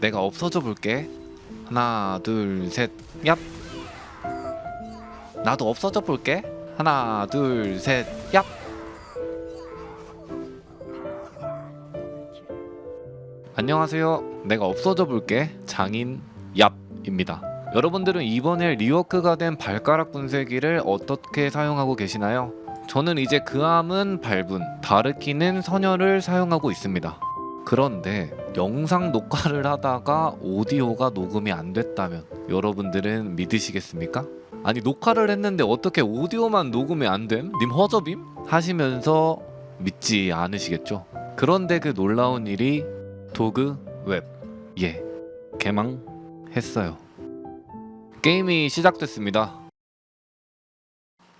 내가 없어져 볼게. 하나, 둘, 셋, 얍. 나도 없어져 볼게. 하나, 둘, 셋, 얍. 안녕하세요. 내가 없어져 볼게. 장인 얍입니다. 여러분들은 이번에 리워크가 된 발가락 분쇄기를 어떻게 사용하고 계시나요? 저는 이제 그 암은 발분, 다르키는 선열을 사용하고 있습니다. 그런데 영상 녹화를 하다가 오디오가 녹음이 안 됐다면 여러분들은 믿으시겠습니까? 아니 녹화를 했는데 어떻게 오디오만 녹음이 안 됨? 님 허접임? 하시면서 믿지 않으시겠죠? 그런데 그 놀라운 일이 도그 웹 예 개망했어요. 게임이 시작됐습니다.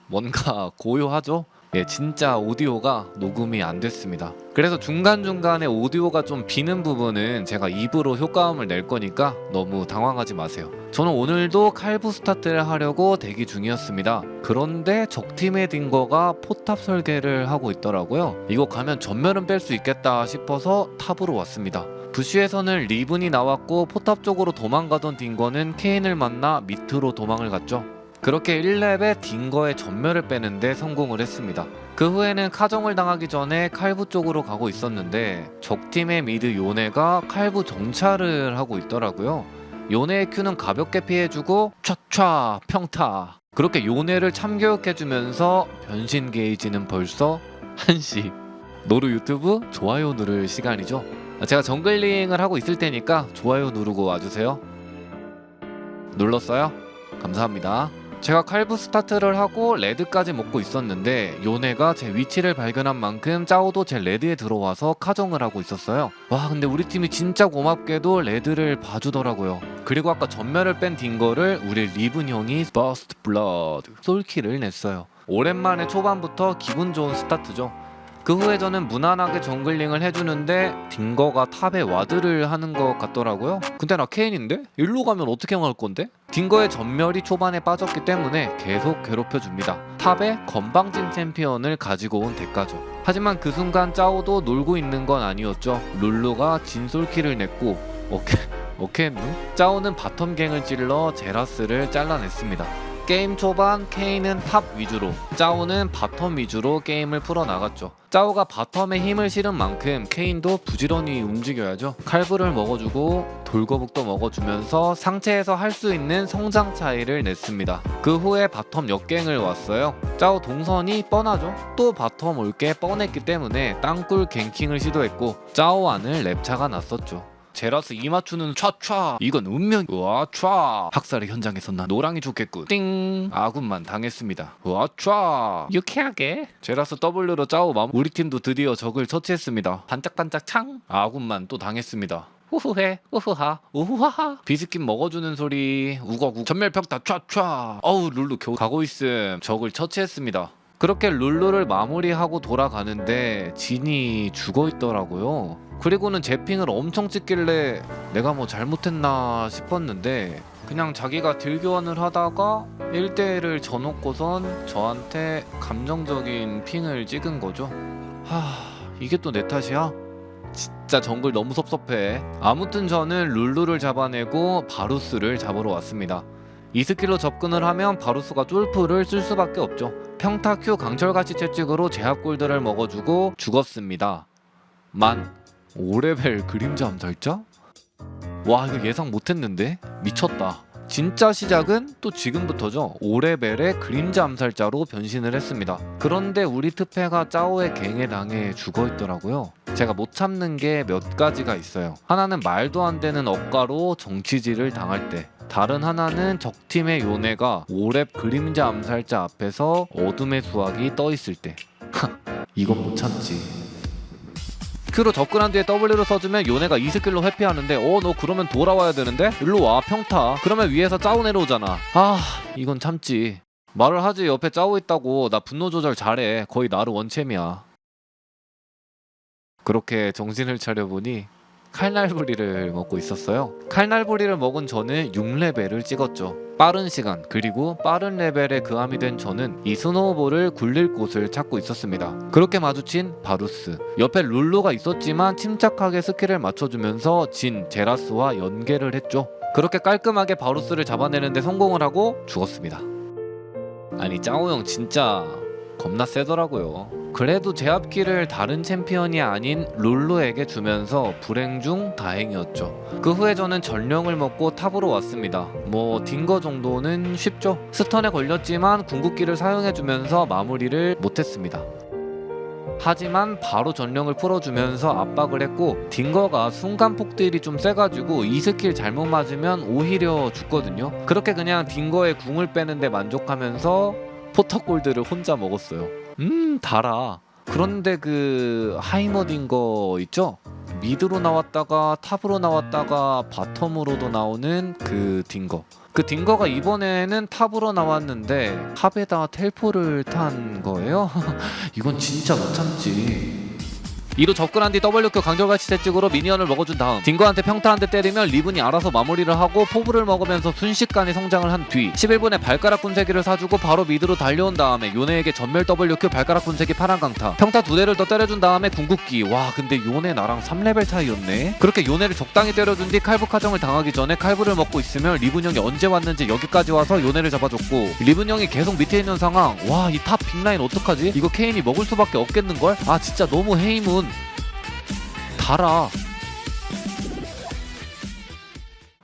뭔가 고요하죠? 예, 진짜 오디오가 녹음이 안 됐습니다. 그래서 중간중간에 오디오가 좀 비는 부분은 제가 입으로 효과음을 낼 거니까 너무 당황하지 마세요. 저는 오늘도 칼부 스타트를 하려고 대기 중이었습니다. 그런데 적팀의 딩거가 포탑 설계를 하고 있더라고요. 이거 가면 전멸은 뺄 수 있겠다 싶어서 탑으로 왔습니다. 부시에서는 리븐이 나왔고 포탑 쪽으로 도망가던 딩거는 케인을 만나 밑으로 도망을 갔죠. 그렇게 1렙에 딩거의 전멸을 빼는데 성공을 했습니다. 그 후에는 카정을 당하기 전에 칼부 쪽으로 가고 있었는데 적팀의 미드 요네가 칼부 정찰을 하고 있더라고요. 요네의 큐는 가볍게 피해주고 촤촤 평타 그렇게 요네를 참교육해주면서 변신 게이지는 벌써 1시 노루 유튜브 좋아요 누를 시간이죠. 제가 정글링을 하고 있을 테니까 좋아요 누르고 와주세요. 눌렀어요? 감사합니다. 제가 칼부 스타트를 하고 레드까지 먹고 있었는데 요네가 제 위치를 발견한 만큼 짜오도 제 레드에 들어와서 카정을 하고 있었어요. 와 근데 우리 팀이 진짜 고맙게도 레드를 봐주더라고요. 그리고 아까 전멸을 뺀 딩거를 우리 리븐 형이 버스트 블러드 솔킬을 냈어요. 오랜만에 초반부터 기분 좋은 스타트죠. 그 후에 저는 무난하게 정글링을 해주는데 딩거가 탑에 와드를 하는 것 같더라고요. 근데 나 케인인데? 일로 가면 어떻게 갈 건데? 딩거의 전멸이 초반에 빠졌기 때문에 계속 괴롭혀줍니다. 탑에 건방진 챔피언을 가지고 온 대가죠. 하지만 그 순간 짜오도 놀고 있는 건 아니었죠. 룰루가 진솔키를 냈고 오케이 오케이 누? 짜오는 바텀갱을 찔러 제라스를 잘라냈습니다. 게임 초반 케인은 탑 위주로 짜오는 바텀 위주로 게임을 풀어나갔죠. 짜오가 바텀에 힘을 실은 만큼 케인도 부지런히 움직여야죠. 칼부를 먹어주고 돌거북도 먹어주면서 상체에서 할 수 있는 성장 차이를 냈습니다. 그 후에 바텀 역갱을 왔어요. 짜오 동선이 뻔하죠? 또 바텀 올 게 뻔했기 때문에 땅굴 갱킹을 시도했고 짜오 안을 랩차가 났었죠 제라스 이 맞추는 촤촤. 이건 운명 와촤. 학살의 현장에서 난 노랑이 좋겠군. 띵. 아군만 당했습니다. 와촤. 유쾌하게. 제라스 W로 짜오 마 우리 팀도 드디어 적을 처치했습니다. 반짝반짝 창. 아군만 또 당했습니다. 후후해. 우후하. 우후하하. 비스킷 먹어주는 소리. 우거우 전멸평타 촤촤. 어우 룰루 겨우 가고 있음. 적을 처치했습니다. 그렇게 룰루를 마무리하고 돌아가는데 진이 죽어 있더라고요. 그리고는 제핑을 엄청 찍길래 내가 뭐 잘못했나 싶었는데 그냥 자기가 딜교환을 하다가 1대1을 져놓고선 저한테 감정적인 핑을 찍은 거죠. 하 이게 또 내 탓이야? 진짜 정글 너무 섭섭해. 아무튼 저는 룰루를 잡아내고 바루스를 잡으러 왔습니다. 이 스킬로 접근을 하면 바루스가 쫄프를 쓸 수밖에 없죠. 평타 Q 강철같이 채찍으로 제압 골드를 먹어주고 죽었습니다. 만 5레벨 그림자 암살자? 와 이거 예상 못했는데 미쳤다. 진짜 시작은 또 지금부터죠. 5레벨의 그림자 암살자로 변신을 했습니다. 그런데 우리 트페가 짜오의 갱에 당해 죽어 있더라고요. 제가 못 참는 게 몇 가지가 있어요. 하나는 말도 안 되는 억가로 정치질을 당할 때. 다른 하나는 적팀의 요네가 5렙 그림자 암살자 앞에서 어둠의 수학이 떠 있을 때. 이건 못 참지. Q로 접근한 뒤에 W로 써주면 요네가 이 스킬로 회피하는데 어 너 그러면 돌아와야 되는데? 일로 와 평타. 그러면 위에서 짜오 내려오잖아. 아 이건 참지. 말을 하지 옆에 짜오 있다고. 나 분노 조절 잘해. 거의 나를 원챔이야. 그렇게 정신을 차려보니 칼날부리를 먹고 있었어요. 칼날부리를 먹은 저는 6레벨을 찍었죠. 빠른 시간 그리고 빠른 레벨에 그함이 된 저는 이 스노우볼을 굴릴 곳을 찾고 있었습니다. 그렇게 마주친 바루스 옆에 룰루가 있었지만 침착하게 스킬을 맞춰주면서 진 제라스와 연계를 했죠. 그렇게 깔끔하게 바루스를 잡아내는데 성공을 하고 죽었습니다. 아니 짜오 형 진짜 겁나 세더라고요. 그래도 제압기를 다른 챔피언이 아닌 룰루에게 주면서 불행 중 다행이었죠. 그 후에 저는 전령을 먹고 탑으로 왔습니다. 뭐 딩거 정도는 쉽죠. 스턴에 걸렸지만 궁극기를 사용해주면서 마무리를 못했습니다. 하지만 바로 전령을 풀어주면서 압박을 했고 딩거가 순간 폭딜이 좀 세가지고 이 스킬 잘못 맞으면 오히려 죽거든요. 그렇게 그냥 딩거의 궁을 빼는데 만족하면서 포터골드를 혼자 먹었어요. 음 달아. 그런데 그 하이머 딩거 있죠? 미드로 나왔다가 탑으로 나왔다가 바텀으로도 나오는 그 딩거. 그 딩거가 이번에는 탑으로 나왔는데 탑에다 텔포를 탄 거예요? 이건 진짜 못 참지. 이로 접근한 뒤 WQ 강절같이 채찍으로 미니언을 먹어준 다음 딩거한테 평타 한 대 때리면 리븐이 알아서 마무리를 하고 포브를 먹으면서 순식간에 성장을 한 뒤 11분에 발가락 분쇄기를 사주고 바로 미드로 달려온 다음에 요네에게 전멸 WQ 발가락 분쇄기 파란 강타. 평타 두 대를 더 때려준 다음에 궁극기. 와 근데 요네 나랑 3레벨 차이였네? 그렇게 요네를 적당히 때려준 뒤 칼부 카정을 당하기 전에 칼부를 먹고 있으면 리븐 형이 언제 왔는지 여기까지 와서 요네를 잡아줬고 리븐 형이 계속 밑에 있는 상황 와 이 탑 빅라인 어떡하지? 이거 케인이 먹을 수밖에 없겠는걸? 아 진짜 너무 헤이문 달아.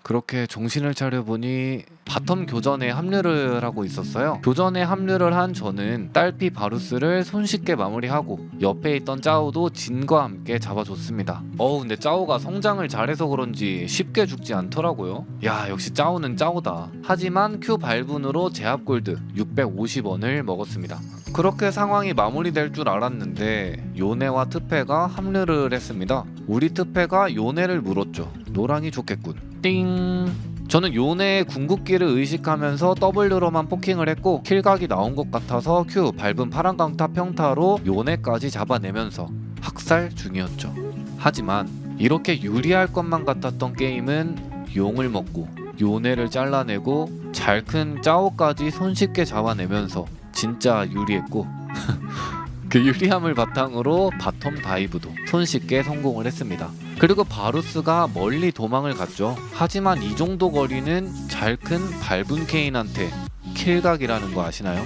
그렇게 정신을 차려보니 바텀 교전에 합류를 하고 있었어요. 교전에 합류를 한 저는 딸피 바루스를 손쉽게 마무리하고 옆에 있던 짜오도 진과 함께 잡아줬습니다. 어우 근데 짜오가 성장을 잘해서 그런지 쉽게 죽지 않더라고요. 야 역시 짜오는 짜오다. 하지만 Q 발분으로 제압 골드 650원을 먹었습니다. 그렇게 상황이 마무리될 줄 알았는데 요네와 트페가 합류를 했습니다. 우리 트페가 요네를 물었죠. 노랑이 좋겠군. 띵. 저는 요네의 궁극기를 의식하면서 W로만 포킹을 했고 킬각이 나온 것 같아서 Q 밟은 파란 강타 평타로 요네까지 잡아내면서 학살 중이었죠. 하지만 이렇게 유리할 것만 같았던 게임은 용을 먹고 요네를 잘라내고 잘 큰 짜오까지 손쉽게 잡아내면서 진짜 유리했고 그 유리함을 바탕으로 바텀 다이브도 손쉽게 성공을 했습니다. 그리고 바루스가 멀리 도망을 갔죠. 하지만 이 정도 거리는 잘 큰 밟은 케인한테 킬각이라는 거 아시나요?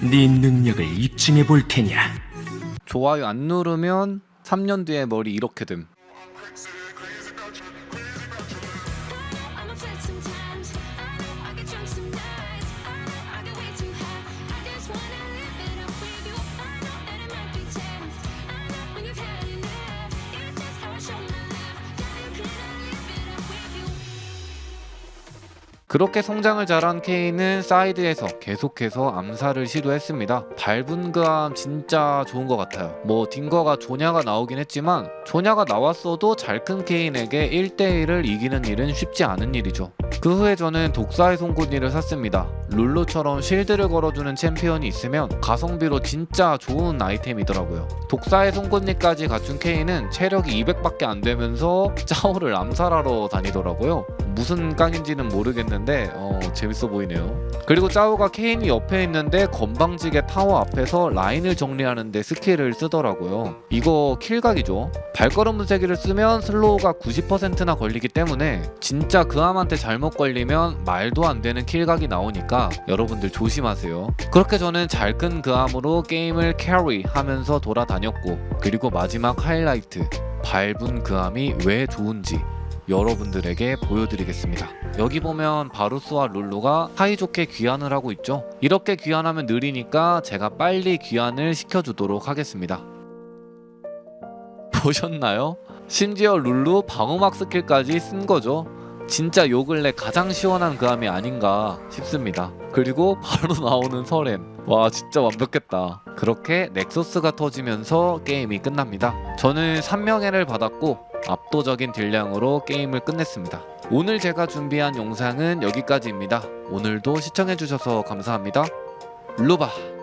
네 능력을 입증해 볼 테냐. 좋아요 안 누르면 3년 뒤에 머리 이렇게 됨. 그렇게 성장을 잘한 케인은 사이드에서 계속해서 암살을 시도했습니다. 밟은 그함 진짜 좋은 것 같아요. 뭐 딩거가 조냐가 나오긴 했지만 조냐가 나왔어도 잘 큰 케인에게 1대1을 이기는 일은 쉽지 않은 일이죠. 그 후에 저는 독사의 송곳니를 샀습니다. 룰루처럼 실드를 걸어주는 챔피언이 있으면 가성비로 진짜 좋은 아이템이더라고요. 독사의 송곳니까지 갖춘 케인은 체력이 200밖에 안 되면서 짜오를 암살하러 다니더라고요. 무슨 깡인지는 모르겠는데 어, 재밌어 보이네요. 그리고 짜오가 케인이 옆에 있는데 건방지게 타워 앞에서 라인을 정리하는데 스킬을 쓰더라고요. 이거 킬각이죠. 발걸음 분쇄기를 쓰면 슬로우가 90%나 걸리기 때문에 진짜 그함한테 잘못 걸리면 말도 안 되는 킬각이 나오니까 여러분들 조심하세요. 그렇게 저는 잘 끈 그함으로 게임을 캐리 하면서 돌아다녔고 그리고 마지막 하이라이트 밟은 그함이 왜 좋은지 여러분들에게 보여드리겠습니다. 여기 보면 바루스와 룰루가 사이좋게 귀환을 하고 있죠. 이렇게 귀환하면 느리니까 제가 빨리 귀환을 시켜주도록 하겠습니다. 보셨나요? 심지어 룰루 방어막 스킬까지 쓴 거죠. 진짜 요 근래 가장 시원한 그함이 아닌가 싶습니다. 그리고 바로 나오는 설렘. 와 진짜 완벽했다. 그렇게 넥서스가 터지면서 게임이 끝납니다. 저는 3명회를 받았고 압도적인 딜량으로 게임을 끝냈습니다. 오늘 제가 준비한 영상은 여기까지입니다. 오늘도 시청해주셔서 감사합니다. 루바